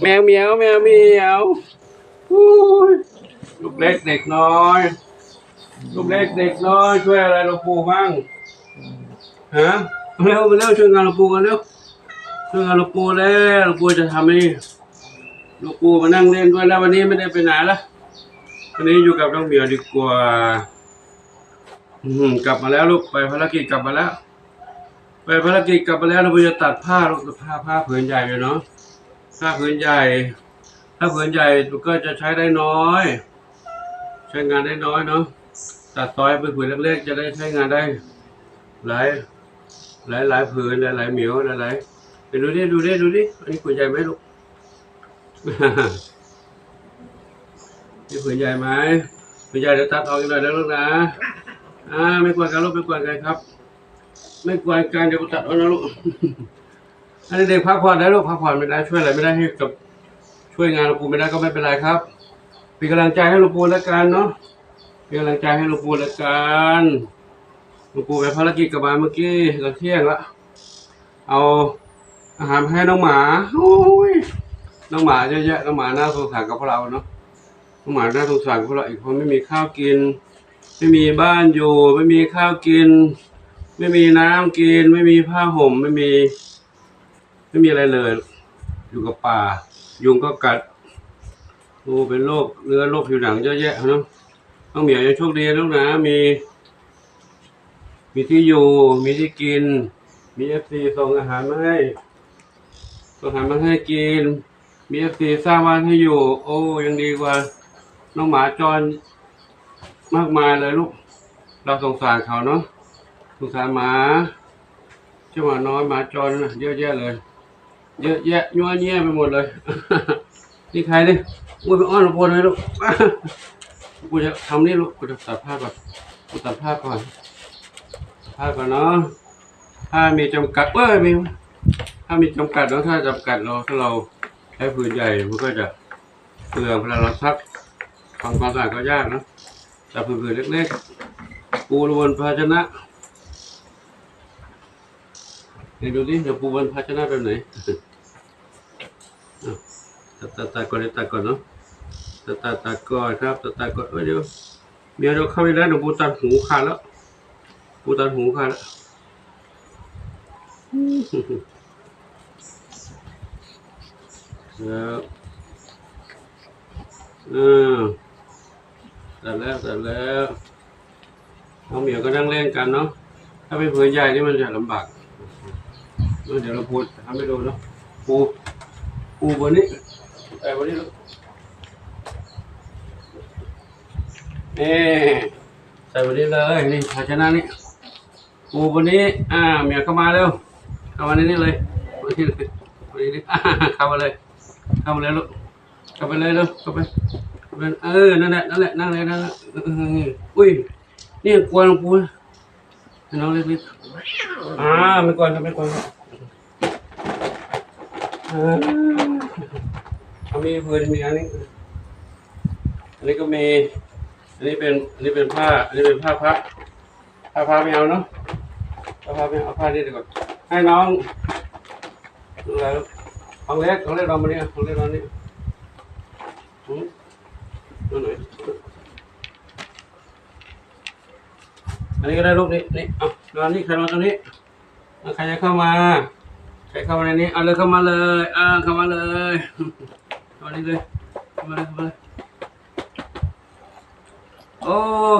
แมวเหมียวแมวเหมียวลูกเล็กเด็กน้อย ลูกเล็กเด็กน้อยช่วยอะไรหลวงปู่บ้างฮะเร็วมาเร็วช่วยงานหลวงปู่กันเร็วช่วยงานหลวงปู่แล้วหลวงปู่จะทำนี่หลวงปู่มานั่งเล่นด้วยแล้ววันนี้ไม่ได้ไปไหนละวันนี้อยู่กับน้องเหมียวดีกว่า อืมกลับมาแล้วลูกไปภารกิจกลับมาแล้ว ไปภารกิจกลับมาแล้วเราจะตัดผ้าลูกผ้าผ้าผืนใหญ่เลยเนาะ ผ้าผืนใหญ่ผ้าผืนใหญ่ก็จะใช้ได้น้อย ใช้งานได้น้อยเนาะตัดซอยเป็นผืนเล็กๆจะได้ใช้งานได้ หลายหลายหลายผืนหลายหลายเหมียวหลายหลายไปดูดิดูดิดูดิอันนี้ผืนใหญ่ไหมลูกนี่ผืนใหญ่ไหมผืนใหญ่เดี๋ยวตัดออกอีกหน่อยนะลูกนะอ่าไม่กวนกันลูกไม่กวนกันครับ ไม่กวนกันเดี๋ยวตัดเอานะลูก อันนี้เด็กพักผ่อนได้ลูกพักผ่อนไม่ได้ช่วยอะไรไม่ได้ให้กับช่วยงานหลวงปู่ไม่ได้ก็ไม่เป็นไรครับเป็นกำลังใจให้หลวงปู่แล้วกันเนาะเป็นกำลังใจให้หลวงปู่ละกันหลวงปู่ไปภารกิจกับมาเมื่อกี้ตอนเที่ยงละเอาอาหารให้น้องหมาโอ้ยน้องหมาเยอะแยะน้องหมาน่าสงสารกับพวกเราเนาะน้องหมาน่าสงสารกับพวกเราอีกเพราะไม่มีข้าวกิน ไม่มีบ้านอยู่ ไม่มีข้าวกิน ไม่มีน้ำกิน ไม่มีผ้าห่มไม่มี ไม่มีอะไรเลย อยู่กับป่า ยุงก็กัดโอ้เป็นโรคเนื้อโรคผิวหนังเยอะแยะเนาะน้องเหมียวยังโชคดีนะลูกนะมี มีที่อยู่ มีที่กิน มีเอฟซีส่งอาหารมาให้ส่งอาหารมาให้กิน มีเอฟซีสร้างบ้านให้อยู่ โอ้ยังดีกว่า น้องหมาจรมากมายเลยลูก เราสงสารเขาเนาะสงสารหมาเจ้าหมาน้อยหมาจรเยอะแยะเลย เยอะแยะยั่วแย่ไปหมดเลย นี่ใครเนี่ยอุ้ยไปอ้อนหลวงพ่อหน่อยลูกกูจะทำนี่ลูกกูจะตัดผ้าก่อนกูตัดผ้าก่อนผ้าก่อนเนาะผ้ามีจำกัดเอ้ยมีถ้ามีจำกัดเนาะถ้าจำกัดเราถ้าเราใช้ผืนใหญ่มันก็จะเปลืองเวลาเราซักทำความสะอาดก็ยากนะแต่ผืนๆเล็กๆปูบนภาชนะเดี๋ยวดูดิเดี๋ยวปูบนภาชนะแบบไหน ตัดตัดตัดก่อนเลยตัดก่อนเนาะตัดตัดตัดก่อนครับตัดตัดก่อนเอ้ยเดี๋ยวเดี๋ยวเราเข้าไปแล้วเดี๋ยวปูตัดหูขาดแล้วปูตัดหูขาดแล้วแล้วอ่าตัดแล้วตัดแล้วน้องเหมียวก็นั่งเล่นกันเนาะถ้าเป็นผืนใหญ่นี่มันจะลำบากเดี๋ยวเราปูดทำให้ดูเนาะปู ปูบนนี้ไอ้บนนี้ลูกนี่ใส่วันนี้เลยนี่ภาชนะนี่ปูวันนี้ อ่าเมียเข้ามาเร็วเข้ามาในนี้เลยวันนี้เลยวันนี้เลยเข้ามาเลยเข้ามาเลยลูกเข้าไปเลยลูกเข้าไปเข้าไปเออนั่นแหละนั่นแหละนั่งเลยนั่นแหละอุ้ยนี่กวนปูน้องเล็กๆอ่าไม่กวนไม่กวน มีพื้นมีอันนี้ อันนี้ก็มี อันนี้เป็นอันนี้เป็นผ้า อันนี้เป็นผ้าพับผ้าพับไม่เอาเนาะผ้าพับไม่เอาผ้านี่ดีกว่าให้น้องอะไรลูกของเล็กของเล็กเรามาเนี่ยของเล็กเรานี่หืมตัวไหนอันนี้ก็ได้ลูกนี่นี่เอานอนนี่ใครนอนตรงนี้ใครจะเข้ามา ใครเข้ามาในนี้ เอาเลยเข้ามาเลย อ่าเข้ามาเลยเข้ามาเลยเข้ามาเลยเข้ามาเลยโอ้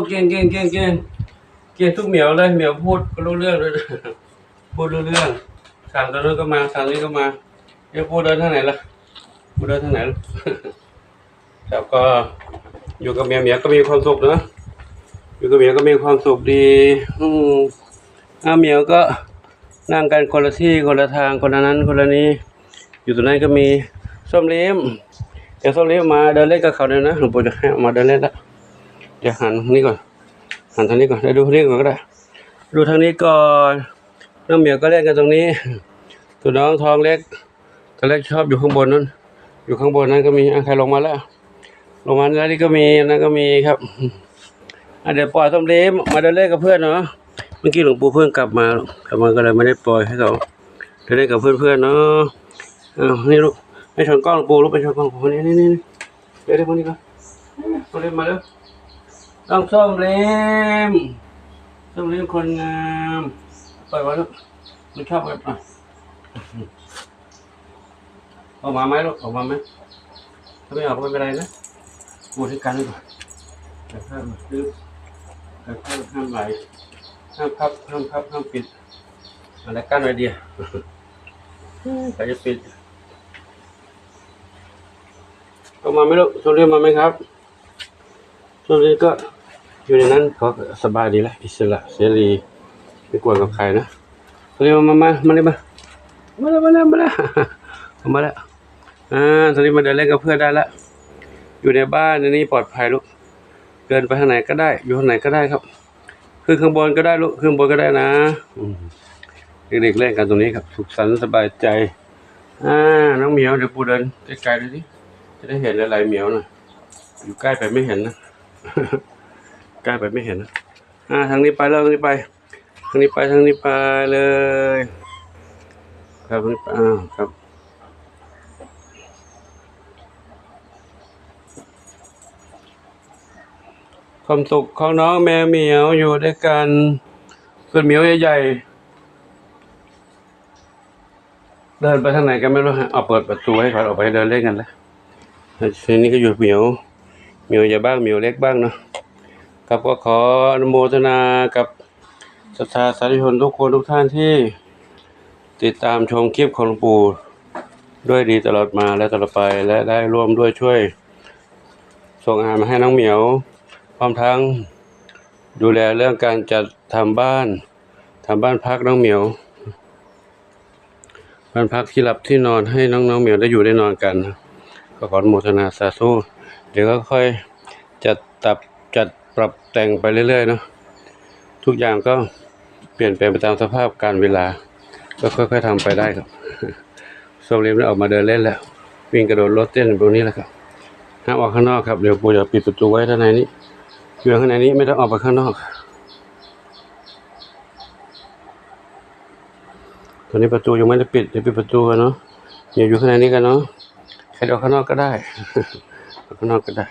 เก่งเก่งเก่งเก่งเก่งทุกเหมียวเลยเหมียวพูดก็รู้เรื่องเลยพูดรู้เรื่องสั่งตอนนั้นก็มาสั่งนี้ก็มาเดี๋ยวพูดเดินทางไหนล่ะพูดเดินทางไหนล่ะครับก็อยู่กับเมียเมียก็มีความสุขเนะอยู่กับเมียก็มีความสุขดี อืมอาเมียก็ นั่งกันคนละที่คนละทางคนละนั้นคนละนี้ อยู่ตรงนั้นก็มีส้มเลี้ยมเดี๋ยวส้มเลี้ยมมาเดินเล่นกับเขาเนี่ยนะหลวงปู่จะให้มาเดินเล่นละเดี๋ยวหันทางนี้ก่อนหันทางนี้ก่อนเดี๋ยวดูนี้ก่อนก็ได้ ดูทางนี้ก่อนน้องเหมียวก็เล่นกันตรงนี้ตัวน้องทองเล็กตัวเล็กชอบอยู่ข้างบนนั้นอยู่ข้างบนนั้นก็มีใครลงมาแล้ว ลงมาแล้วนี่ก็มีนั่นก็มีครับเดี๋ยวปล่อยส้มเล้มมาเดินเล่นกับเพื่อนเนาะ เมื่อกี้หลวงปู่เพิ่งกลับมากลับมาก็เลยไม่ได้ปล่อยให้เขาเดินกับเพื่อนๆเนาะอ้าวนี่ลูกไม่ชนกล้องหลวงปู่ลูกไปชนกล้องหลวงปู่นี่นี่นี่เดี๋ยวเดี๋ยวพวกนี้ก่อนมาเร็วมาเร็วต้องส้มเล็มส้มเล็มคนงามปล่อยไว้ลูกมันชอบแบบอะออกมาไหมลูกออกมาไหมถ้าไม่ออกก็ไม่เป็นไรนะพูดให้กันไว้ก่อนแต่ถ้ามันซื้อแต่ถ้าห้ามไหล ห้ามพับห้ามพับห้ามปิดอะไรกั้นไว้เดียใครจะปิดก็มาไหม่รู้โซเรียมมาไหมครับโซเรียมก็อยู่ในนั้นเขาสบายดีแล้วอิสระเสรีไม่กลัวกับใครนะโซเรียมมามามาเลยมามาแล้วมาแล้วมาแล้วมาแล้วอ่าโซเรียมมาเดินเล่นกับเพื่อนได้ล้วอยู่ในบ้านในนี้ปลอดภัยลูกเดินไปทางไหนก็ได้ อยู่ทางไหนก็ได้ครับ ขึ้นข้างบนก็ได้ลูกขึ้นข้างบนก็ได้นะเด็กๆเล่นกันตรงนี้ครับสุขสันต์สบายใจ อ่าน้องเหมียวเดี๋ยวปูเดินไกล้ๆดูสิจะได้เห็นอะไรเหมียวหน่อยอยู่ใกล้ไปไม่เห็นนะใกล้ไปไม่เห็นนะอ่าทางนี้ไปแล้วทางนี้ไปทางนี้ไปทางนี้ไปเลย ครับทางนี้ไปอ่าครับ ความสุขของน้องแมวเหมียวอยู่ด้วยกันส่วนเหมียวใหญ่ๆเดินไปทางไหนกันไม่รู้ฮะเอาเปิดประตูให้เขาออกไปเดินเล่นกันแล้วทีนี้ก็อยู่เหมียวเหมียวใหญ่บ้างเหมียวเล็กบ้างเนาะครับก็ขออนุโมทนากับศรัทธาสาธุชนทุกคนทุกท่านที่ติดตามชมคลิปของหลวงปู่ด้วยดีตลอดมาและตลอดไปและได้ร่วมด้วยช่วย ส่งอาหารมาให้น้องเหมียว พร้อมทั้งดูแลเรื่องการจัดทำบ้านทำบ้านพักน้องเหมียว บ้านพักที่หลับที่นอนให้น้องๆเหมียวได้อยู่ได้นอนกัน ก็ขอนโมทนาสาธุเดี๋ยวก็ค่อยจัดตับจัดปรับแต่งไปเรื่อยๆเนาะทุกอย่างก็เปลี่ยนแปลงไปตามสภาพการเวลา ก็ค่อยๆทำไปได้ครับโซเลียมได้ออกมาเดินเล่นแล้ว วิ่งกระโดดรถเต้นตรงนี้แหละครับห้ามออกข้างนอกครับเดี๋ยวปู่จะปิดประตูไว้ด้านในนี้ อยู่ข้างในนี้ไม่ต้องออกไปข้างนอก ตอนนี้ประตูยังไม่ได้ปิดเดี๋ยวปิดประตูกันเนาะอย่าอยู่ข้างในนี้กันเนาะใครออกข้างนอกก็ได้ออกข้างนอกก็ได้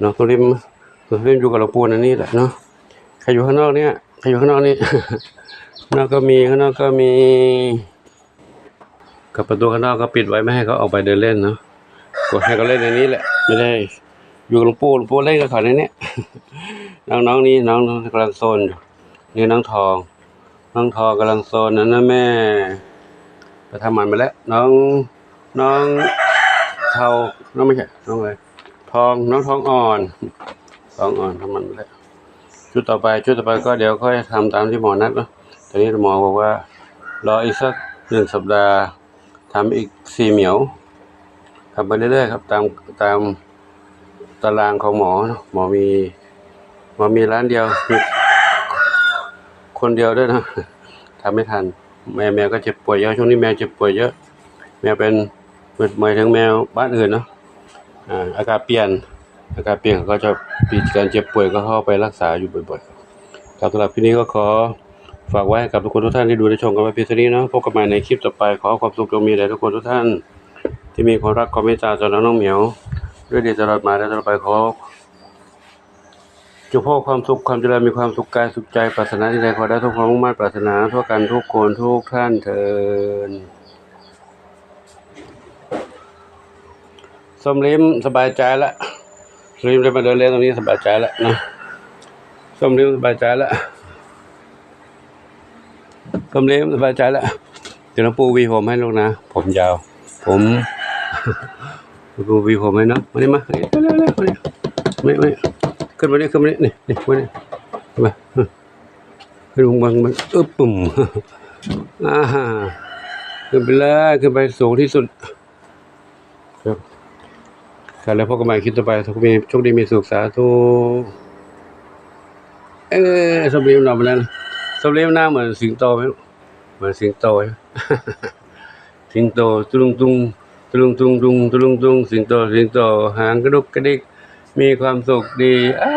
เนาะตัวริมตัวริมอยู่กับหลวงปู่นันนี่แหละเนาะใครอยู่ข้างนอกเนี่ยใครอยู่ข้างนอกนี่ข้างนอกก็มีข้างนอกก็มี กับประตูข้างนอกก็ปิดไว้ไม่ให้เขาออกไปเดินเล่นเนาะกดให้เขาเล่นในนี้แหละ ไม่ได้ อยู่กับหลวงปู่หลวงปู่เล่นกับเขาในนี้น้องๆนี่น้องกำลังโซนอยู่นี่น้องทอง น้องทองกำลังโซนนั้นนะแม่ไปทำมันไปแล้ว น้อง น้องเทาน้องไม่ใช่น้องอะไรทองน้องทองอ่อนทองอ่อนทำมันไปแล้วชุดต่อไปชุดต่อไปก็เดี๋ยวค่อยทำตามที่หมอนัดเนาะตอนนี้หมอบอกว่า รออีกสักหนึ่งสัปดาห์ทำอีกสี่เหมียวทำไปเรื่อยๆครับ ตามตาม ตารางของหมอ หมอมีหมอมีร้านเดียว คนเดียวด้วยนะทำไม่ทัน แมวแมวก็เจ็บป่วยเยอะช่วงนี้แมวเจ็บป่วยเยอะ แมวเป็นหมายถึงแมวบ้านอื่นเนาะอ่าอากาศเปลี่ยน อากาศเปลี่ยนก็จะปีการเจ็บป่วยก็เข้าไปรักษาอยู่บ่อยๆครับสำหรับที่นี้ก็ขอฝากไว้กับทุกคนทุกท่านที่ดูได้ชมกันไว้เพียงเท่านี้เนาะพบกันใหม่ในคลิปต่อไปขอความสุขจงมีแด่ทุกคนทุกท่าน ที่มีความรักความเมตตาต่อน้องเหมียว ด้วยเดีตลอดมาและตลอดไปขอจุพาะความสุขความเจริญมีความสุขกายสุขใจปรารถนาที่ใดขอได้ทุกความมุ่งมั่นปรารถนาทั่วกันทุกคนทุกท่านเทินสมลิมสบายใจละสมลิมได้มาเดินเล่นตรงนี้สบายใจละนะสมลิมสบายใจละสมลิมสบายใจละเดี๋ยวหลวงปู่วีผมให้ลูกนะ ผมยาว ผม หลวงปู่วีผมให้นะมานี่มาเร็วเร็วเร็วมานี่ไม่ไม่ขึ้นมานี่ขึ้นมานี่นี่นี่มานี่ขึ้นมาขึ้นมามันอึ๊บปุ่มอ่าขึ้นไปเลยขึ้นไปสูงที่สุดครับการแล้วพบกันใหม่คลิปต่อไปทุกมีโชคดีมีสุขสาธุเออสมรีมนอนไปแล้วนสมรีมหน้าเหมือนสิงโตไหมเหมือนสิงโตสิงโตตุลุงตุง ตุลุงตุงตุงตุลุงตุงสิงโตสิงโตหางกระดุกกระดิกมีความสุขดีอ้า